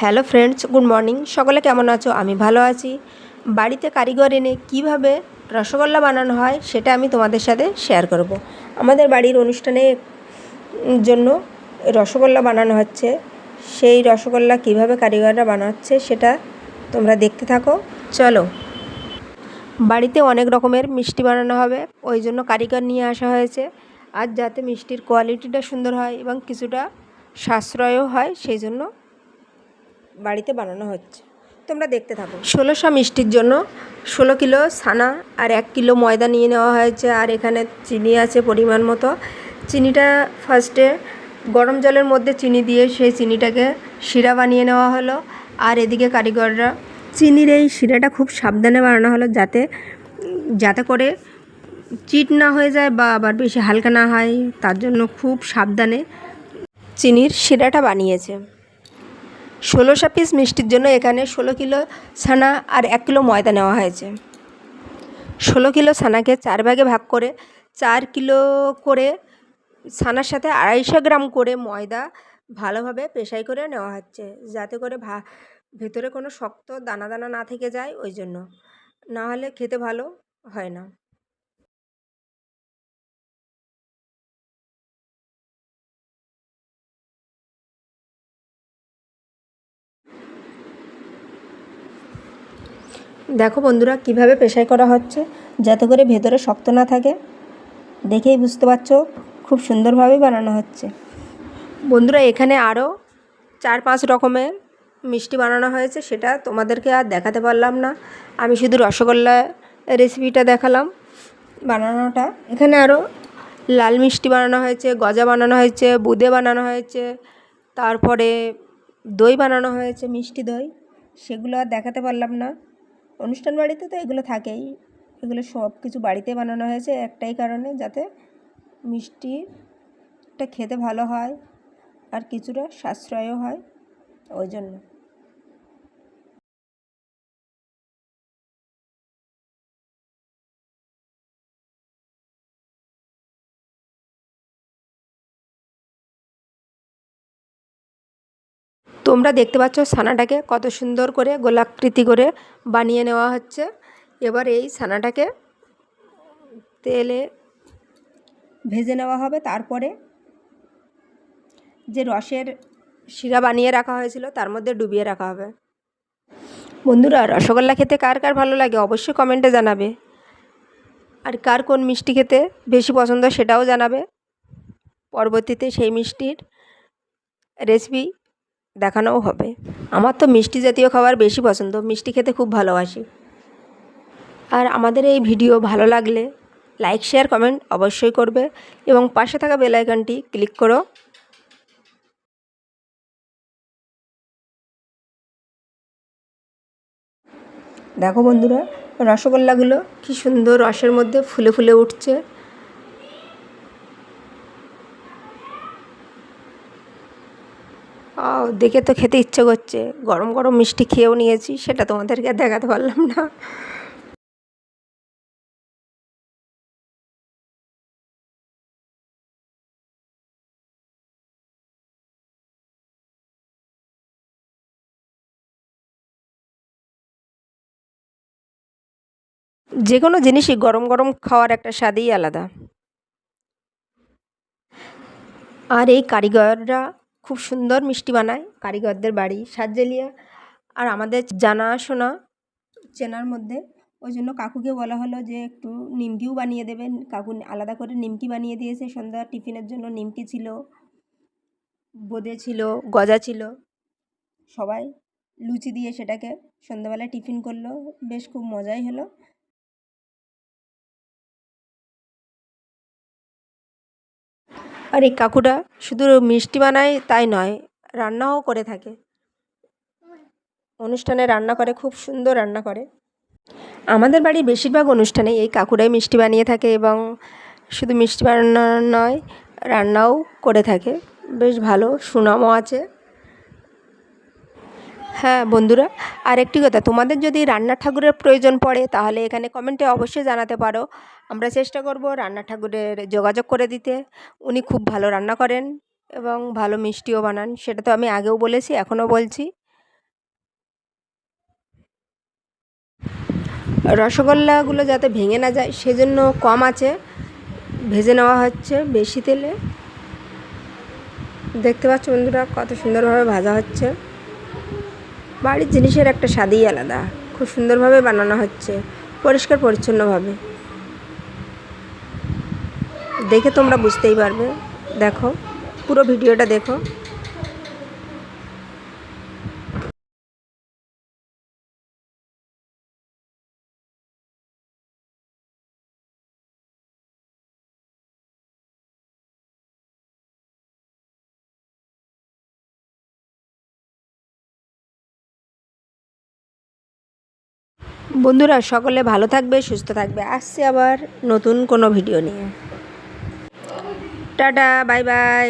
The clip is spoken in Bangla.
Hello friends, good morning. সকলে কেমন আছো? আমি ভালো আছি। বাড়িতে কারিগর এনে কীভাবে রসগোল্লা বানানো হয় সেটা আমি তোমাদের সাথে শেয়ার করব। আমাদের বাড়ির অনুষ্ঠানে জন্য রসগোল্লা বানানো হচ্ছে। সেই রসগোল্লা কীভাবে কারিগররা বানাচ্ছে সেটা তোমরা দেখতে থাকো। চলো। বাড়িতে অনেক রকমের মিষ্টি বানানো হবে, ওই জন্য কারিগর নিয়ে আসা হয়েছে। আর যাতে মিষ্টির কোয়ালিটিটা সুন্দর হয় এবং কিছুটা সাশ্রয়ও হয়, সেই জন্য বাড়িতে বানানো হচ্ছে। তোমরা দেখতে থাকো। ষোলোশো মিষ্টির জন্য ষোলো কিলো ছানা আর এক কিলো ময়দা নিয়ে নেওয়া হয়েছে আর এখানে চিনি আছে পরিমাণ মতো। চিনিটা ফার্স্টে গরম জলের মধ্যে চিনি দিয়ে সেই চিনিটাকে শিরা বানিয়ে নেওয়া হলো। আর এদিকে কারিগররা চিনির এই শিরাটা খুব সাবধানে বানানো হলো যাতে যাতে করে চিট না হয়ে যায় বা আবার বেশি হালকা না হয়, তার জন্য খুব সাবধানে চিনির শিরাটা বানিয়েছে। ষোলোশো পিস মিষ্টির জন্য এখানে ষোলো কিলো ছানা আর এক কিলো ময়দা নেওয়া হয়েছে। ষোলো কিলো ছানাকে চার ভাগে ভাগ করে, চার কিলো করে ছানার সাথে আড়াইশো গ্রাম করে ময়দা ভালোভাবে পেশাই করে নেওয়া হচ্ছে, যাতে করে ভা, ভেতরে কোনো শক্ত দানা দানা না থেকে যায় ওই জন্য। না হলে খেতে ভালো হয় না। দেখো বন্ধুরা, কীভাবে পেশাই করা হচ্ছে, যাতে করে ভেতরে শক্ত না থাকে। দেখেই বুঝতে পারছ, খুব সুন্দরভাবেই বানানো হচ্ছে। বন্ধুরা, এখানে আরও চার পাঁচ রকমের মিষ্টি বানানো হয়েছে, সেটা তোমাদেরকে আর দেখাতে পারলাম না। আমি শুধু রসগোল্লা রেসিপিটা দেখালাম বানানোটা। এখানে আরও লাল মিষ্টি বানানো হয়েছে, গজা বানানো হয়েছে, বুদে বানানো হয়েছে, তারপরে দই বানানো হয়েছে, মিষ্টি দই। সেগুলো আর দেখাতে পারলাম না। অনুষ্ঠান বাড়িতে তো এগুলো থাকেই। এগুলো সব কিছু বাড়িতে বানানো হয়েছে একটাই কারণে, যাতে মিষ্টিটা খেতে ভালো হয় আর কিছুটা সাশ্রয়ও হয়, ওই জন্য। তোমরা দেখতে পাচ্ছ ছানাটাকে কত সুন্দর করে গোলাকৃতি করে বানিয়ে নেওয়া হচ্ছে। এবার এই ছানাটাকে তেলে ভেজে নেওয়া হবে। তারপরে যে রসের শিরা বানিয়ে রাখা হয়েছিল, তার মধ্যে ডুবিয়ে রাখা হবে। বন্ধুরা, রসগোল্লা খেতে কার কার ভালো লাগে অবশ্যই কমেন্টে জানাবে। আর কার কোন মিষ্টি খেতে বেশি পছন্দ সেটাও জানাবে। পরবর্তীতে সেই মিষ্টির রেসিপি দেখানোও হবে। আমার তো মিষ্টি জাতীয় খাবার বেশি পছন্দ, মিষ্টি খেতে খুব ভালোবাসি। আর আমাদের এই ভিডিও ভালো লাগলে লাইক, শেয়ার, কমেন্ট অবশ্যই করবে এবং পাশে থাকা বেল আইকনটি ক্লিক করো। দেখো বন্ধুরা, রসগোল্লাগুলো কি সুন্দর রসের মধ্যে ফুলে ফুলে উঠছে। দেখে তো খেতে ইচ্ছে করছে। গরম গরম মিষ্টি খেয়েও নিয়েছি, সেটা তোমাদেরকে দেখাতে পারলাম না। যে কোনো জিনিসই গরম গরম খাওয়ার একটা স্বাদই আলাদা। আর এই কারিগররা খুব সুন্দর মিষ্টি বানায় কারিগরদের বাড়ি সাতজেলিয়া আর আমাদের জানাশোনা চেনার মধ্যে। ওই জন্য কাকুকে বলা হলো যে একটু নিমকিও বানিয়ে দেবেন। কাকু আলাদা করে নিমকি বানিয়ে দিয়েছে। সন্ধ্যা টিফিনের জন্য নিমকি ছিল, বোঁদে ছিল, গজা ছিল। সবাই লুচি দিয়ে সেটাকে সন্ধ্যাবেলায় টিফিন করল। বেশ খুব মজাই হলো। আর এই কাকুটা, শুধু মিষ্টি বানায় তাই নয়, রান্নাও করে থাকে। অনুষ্ঠানে রান্না করে, খুব সুন্দর রান্না করে। আমাদের বাড়ির বেশিরভাগ অনুষ্ঠানে এই কাকুরাই মিষ্টি বানিয়ে থাকে এবং শুধু মিষ্টি বানানো নয়, রান্নাও করে থাকে। বেশ ভালো, সুনামও আছে। হ্যাঁ বন্ধুরা আর একটি কথা, তোমাদের যদি রান্না ঠাকুরের প্রয়োজন পড়ে, তাহলে এখানে কমেন্টে অবশ্যই জানাতে পারো। আমরা চেষ্টা করব রান্না ঠাকুরের যোগাযোগ করে দিতে। উনি খুব ভালো রান্না করেন এবং ভালো মিষ্টিও বানান, সেটা তো আমি আগেও বলেছি, এখনও বলছি। রসগোল্লাগুলো যাতে ভেঙে না যায়, সেজন্য কম আছে। ভেজে নেওয়া হচ্ছে বেশি তেলে। দেখতে পাচ্ছ বন্ধুরা, কত সুন্দরভাবে ভাজা হচ্ছে। বাড়ির জিনিসের একটা স্বাদই আলাদা। খুব সুন্দরভাবে বানানো হচ্ছে, পরিষ্কার পরিচ্ছন্নভাবে। দেখে তোমরা বুঝতেই পারবে। দেখো, পুরো ভিডিওটা দেখো। বন্ধুরা, সকলে ভালো থাকবে, সুস্থ থাকবে। আসছে আবার নতুন কোনো ভিডিও নিয়ে। Tata, bye bye.